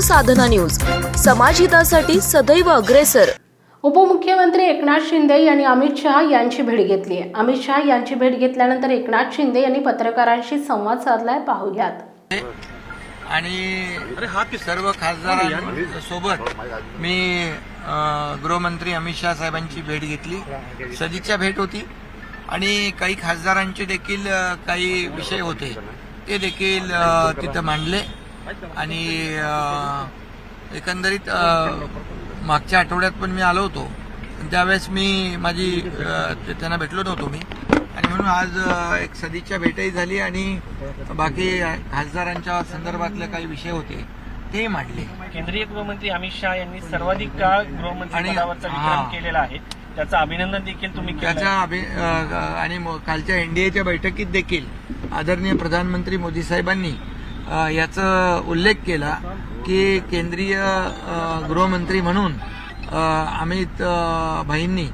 साधना news. समाजहितासाठी सदैव अग्रेसर. उपमुख्यमंत्री एकनाथ शिंदे यांनी अमित शहा यांची भेट घेतली आहे. अमित शहा यांची भेट घेतल्यानंतर एकनाथ शिंदे यांनी पत्रकारांशी संवाद साधलाय. पाहूयात आणि सर्व खासदारांसोबत मी अ, गृहमंत्री अमित शहा साहेबांची भेट घेतली. सदिच्छा भेट होती. आणि काही खासदारांचे देखील काही विषय होते. ते देखील तिथं मांडले. आणि एकंदरीत मागच्या आठवड्यात पण मी आलो होतो. त्यावेळेस मी माझी ते- त्यांना भेटलो नव्हतो मी. आणि म्हणून आज एक सदिच्छा भेटही झाली आणि बाकी खासदारांच्या संदर्भातले काही विषय होते तेही मांडले. केंद्रीय गृहमंत्री अमित शहा यांनी सर्वाधिक काळ गृहमंत्री केलेला आहे. त्याचं अभिनंदन देखील तुम्ही केलं त्याच्या अभि- अ, आणि कालच्या एनडीएच्या बैठकीत देखील आदरणीय प्रधानमंत्री मोदी साहेबांनी याचं उल्लेख केला की केंद्रीय गृहमंत्री म्हणून अमित भाईंनी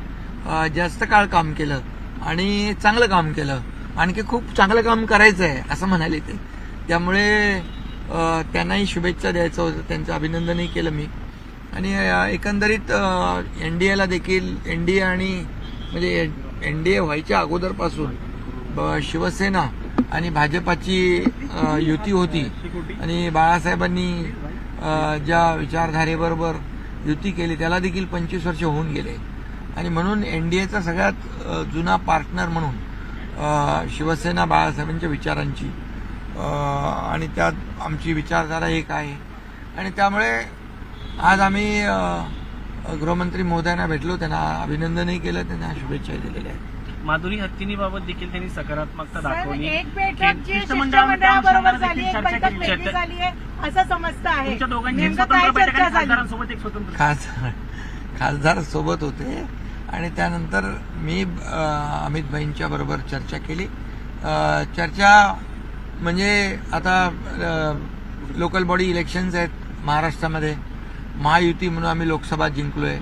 जास्त काळ काम केलं आणि चांगलं काम केलं. आणखी खूप चांगलं काम करायचं आहे असं म्हणाले ते. त्यामुळे त्यांनाही शुभेच्छा द्यायचं होतं. त्यांचं अभिनंदनही केलं मी. आणि एकंदरीत एन डी एला देखील एन डी ए आणि म्हणजे एन डी ए व्हायच्या अगोदरपासून ब- शिवसेना आणि भाजपाची युती होती. आणि बाळासाहेबांनी ज्या विचारधारेबरोबर युती केली त्याला देखील पंचवीस वर्ष होऊन गेले. आणि म्हणून एन डी एचा सगळ्यात जुना पार्टनर म्हणून शिवसेना बाळासाहेबांच्या विचारांची. आणि त्यात आमची विचारधारा एक आहे. आणि त्यामुळे आज आम्ही गृहमंत्री महोदयांना भेटलो त्यांना अभिनंदनही केलं त्यांना शुभेच्छाही दिलेल्या आहेत. माधुरी हत्तीनीबाबत देखील त्यांनी सकारात्मकता दाखवली. एक बैठक जी शिष्टमंडळामध्ये शिष्टमंडळाबरोबर देखील झाली एक चर्चा बैठक केली. वेगळी चर्चा- झाली आहे असं समजतं आहे. तुमच्या दोघांची नेमकं स्वतंत्र काय बैठक चर्चा आणि झाली? खासदारांसोबत एक स्वतंत्र खासदार खासदार सोबत होते आणि त्यानंतर मी अमित भाईंच्या बरोबर चर्चा केली. अ, चर्चा म्हणजे आता लोकल बॉडी इलेक्शन्स आहेत महाराष्ट्रामध्ये. महायुती म्हणून आम्ही लोकसभा जिंकलोय.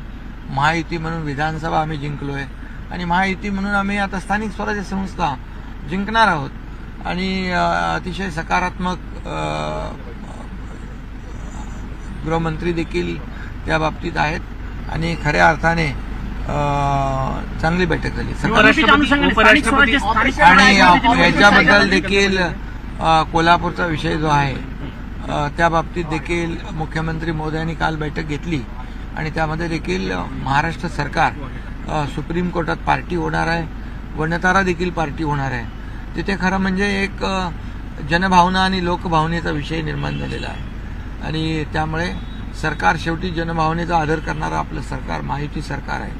महायुती म्हणून विधानसभा आम्ही जिंकलोय. आणि महायुती म्हणून आम्ही आता स्थानिक स्वराज्य संस्था जिंकणार आहोत. आणि अतिशय सकारात्मक गृहमंत्री देखील त्या बाबतीत आहेत. आणि खऱ्या अर्थाने चांगली बैठक झाली. आणि याच्याबद्दल देखील कोल्हापूरचा विषय जो आहे त्या बाबतीत देखील मुख्यमंत्री मोदयांनी काल बैठक घेतली. आणि त्यामध्ये देखील महाराष्ट्र सरकार सुप्रीम कोर्टात पार्टी होणार आहे. वनतारा देखील पार्टी होणार आहे. तिथे खरं म्हणजे एक जनभावना आणि लोकभावनेचा विषय निर्माण झालेला आहे. आणि त्यामुळे सरकार शेवटी जनभावनेचा आदर करणारं आपलं सरकार माहिती सरकार आहे.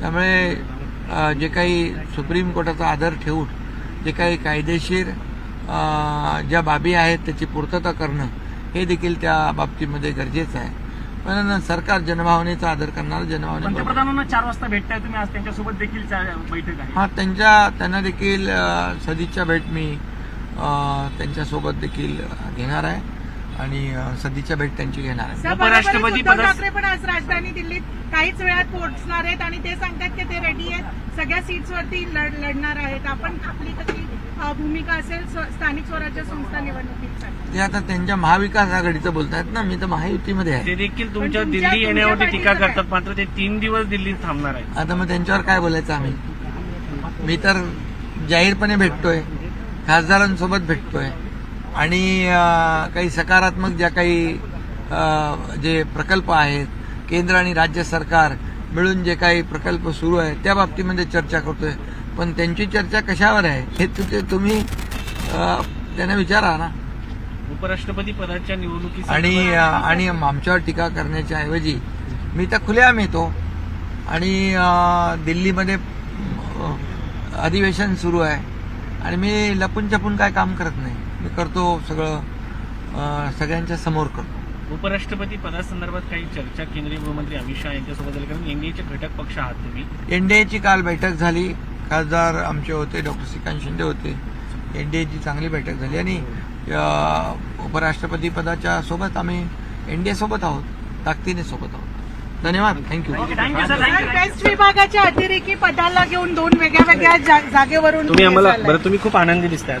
त्यामुळे जे काही सुप्रीम कोर्टाचा आदर ठेवून जे काही कायदेशीर ज्या बाबी आहेत त्याची पूर्तता करणं हे देखील त्या बाबतीमध्ये गरजेचं आहे. पण सरकार जनभावनेचा आदर करणार जनभावने पंतप्रधानांना चार वाजता भेटताय तुम्ही आज त्यांच्यासोबत देखील बैठक आहे. हा त्यांच्या त्यांना देखील सदिच्छा भेट मी त्यांच्यासोबत देखील घेणार आहे. आणि सदिच्छा भेट त्यांची घेणार. आहे उपराष्ट्रपती ठाकरे पण आज राजधानी दिल्लीत काहीच वेळात पोहोचणार आहेत आणि ते सांगतात की ते रेडी आहेत. सगळ्या सीट्सवरती लढ- लढणार आहेत. आपण आपली कशी भूमिका असेल स्व- स्थानिक स्वराज्य संस्था निवडणुकीसाठी. ते आता त्यांच्या महाविकास आघाडीचं बोलतायत ना मी तर महायुतीमध्ये आहे. ते देखील तुमच्या दिल्ली येण्यावरती टीका करतात. मात्र ते तीन दिवस दिल्लीत थांबणार आहे आता मग त्यांच्यावर काय बोलायचं आम्ही? मी तर जाहीरपणे भेटतोय. खासदारांसोबत भेटतोय. आणि काही सकारात्मक ज्या काही जे प्रकल्प आहेत केंद्र आणि राज्य सरकार मिळून जे काही प्रकल्प सुरू आहेत त्या बाबतीमध्ये चर्चा करतोय. पण त्यांची चर्चा कशावर आहे हे तुझे तुम्ही त्यांना विचारा ना. उपराष्ट्रपती पदाच्या निवडणुकीसाठी आणि आणि आमच्यावर टीका करण्याच्या ऐवजी मी तर खुलेआम येतो. आणि दिल्लीमध्ये अधिवेशन सुरू आहे. आणि मी लपून छपून काय काम करत नाही. मी करतो सगळं सगळ्यांच्या समोर करतो. उपराष्ट्रपती पदासंदर्भात काही चर्चा केंद्रीय गृहमंत्री अमित शहा यांच्यासोबत झाली कारण एनडीएचे घटक पक्ष आहात तुम्ही. एनडीएची काल बैठक झाली. खासदार आमचे होते डॉक्टर श्रीकांत शिंदे होते. एनडीएची चांगली बैठक झाली आणि उपराष्ट्रपती पदाच्या सोबत आम्ही एनडीए सोबत आहोत ताकदीने सोबत आहोत. धन्यवाद. थँक्यू विभागाच्या अतिरेकी पदाला घेऊन दोन वेगळ्या वेगळ्या जागेवरून तुम्ही आम्हाला. बरं तुम्ही खूप आनंदी दिसतात